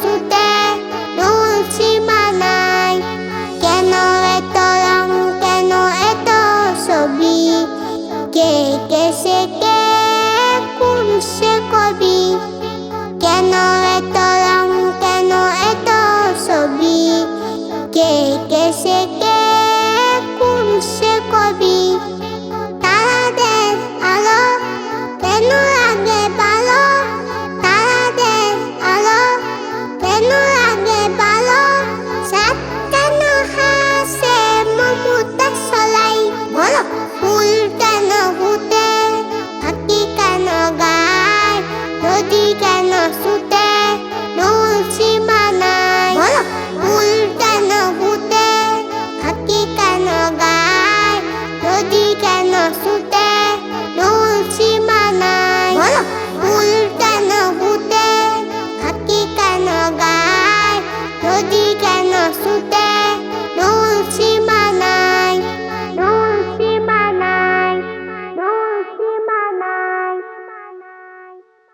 সুতে তুলছি মানাই কেন এত কেন এত ছবি? কে কে সে কবি? কেন এত কেন এত ছবি? কে কে সে কবি?